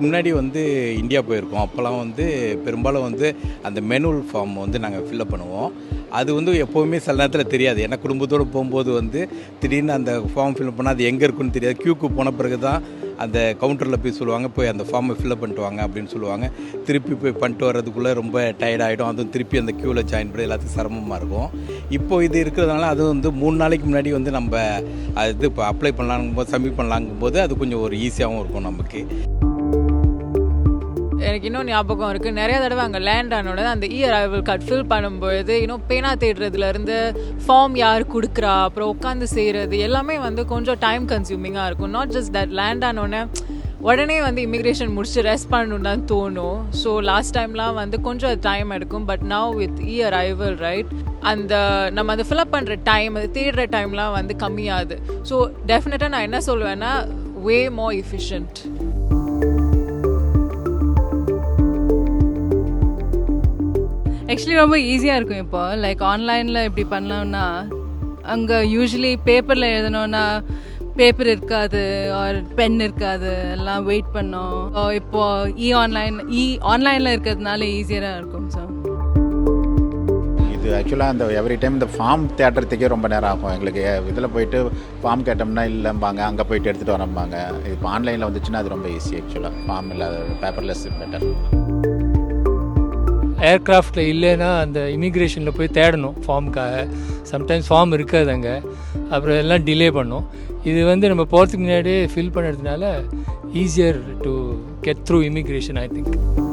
இதுக்கு முன்னாடி வந்து இந்தியா போயிருக்கோம். அப்போல்லாம் வந்து பெரும்பாலும் வந்து அந்த மெனுவல் ஃபார்ம் வந்து நாங்கள் ஃபில்அப் பண்ணுவோம். அது வந்து எப்போவுமே சில நேரத்தில் தெரியாது. ஏன்னா குடும்பத்தோடு போகும்போது வந்து திடீர்னு அந்த ஃபார்ம் ஃபில்அப் பண்ணால் அது எங்கே இருக்குன்னு தெரியாது. க்யூக்கு போன பிறகு தான் அந்த கவுண்டரில் போய் சொல்லுவாங்க. போய் அந்த ஃபார்மை ஃபில்அப் பண்ணிட்டு வாங்க அப்படின்னு சொல்லுவாங்க. திருப்பி போய் பண்ணிட்டு வர்றதுக்குள்ளே ரொம்ப டயர்ட் ஆகிடும் அதுவும் திருப்பி அந்த க்யூவில் ஜாயின் பண்ணி எல்லாத்துக்கும் சிரமமாக இருக்கும். இப்போ இது இருக்கிறதுனால அது வந்து மூணு நாளைக்கு முன்னாடி வந்து நம்ம அது இது இப்போ அப்ளை பண்ணலாங்கும் போது சப்மிட் பண்ணலாங்கும் போது அது கொஞ்சம் ஒரு ஈஸியாகவும் இருக்கும் நமக்கு. எனக்கு இன்னும் ஞாபகம் இருக்குது நிறைய தடவை அங்கே லேண்ட் ஆனோட அந்த இ அரைவல் கார்டு ஃபில் பண்ணும்பொழுது இன்னும் பேனா தேடுறதுலேருந்து ஃபார்ம் யார் கொடுக்குறா? அப்புறம் உட்காந்து செய்கிறது எல்லாமே வந்து கொஞ்சம் டைம் கன்சியூமிங்காக இருக்கும். நாட் ஜஸ்ட் தட் லேண்ட் ஆனோடனே உடனே வந்து இமிக்ரேஷன் முடிச்சு ரெஸ்ட் பண்ணணும் தான் தோணும். ஸோ லாஸ்ட் டைம்லாம் வந்து கொஞ்சம் டைம் எடுக்கும். But now with e arrival right அந்த நம்ம அதை ஃபில்அப் பண்ணுற டைம் அது தேடுற டைம்லாம் வந்து கம்மியாகுது. ஸோ டெஃபினட்டாக நான் என்ன சொல்லுவேன்னா வே மோர் எஃபிஷியன்ட் ஆக்சுவலி ரொம்ப ஈஸியாக இருக்கும் இப்போ. லைக் ஆன்லைனில் இப்படி பண்ணலாம்னா அங்கே யூஸ்வலி பேப்பரில் எழுதணும்னா பேப்பர் இருக்காது ஆர் பென் இருக்காது எல்லாம் வெயிட் பண்ணோம். இப்போ இ ஆன்லைன் இ ஆன்லைனில் இருக்கிறதுனால ஈஸியாக இருக்கும் ஸோ இது ஆக்சுவலாக அந்த எவ்ரி டைம் இந்த ஃபார்ம் தேடுறதுக்கே ரொம்ப நேரம் ஆகும். எங்களுக்கு இதில் போயிட்டு ஃபார்ம் கேட்டோம்னா இல்லைம்பாங்க அங்கே போயிட்டு எடுத்துகிட்டு வரம்பாங்க. இப்போ ஆன்லைனில் வந்துச்சுன்னா அது ரொம்ப ஈஸி ஆக்சுவலாக ஃபார்ம் இல்லாத பேப்பர்லெஸ் பெட்டர் ஏர்க்ராஃப்டில் இல்லைன்னா அந்த இமிக்ரேஷனில் போய் தேடணும் ஃபார்முக்காக சம்டைம்ஸ் ஃபார்ம் இருக்காது அங்கே. அப்புறம் எல்லாம் டிலே பண்ணும். இது வந்து நம்ம போகிறதுக்கு முன்னாடியே ஃபில் பண்ணுறதுனால easier to get through immigration I think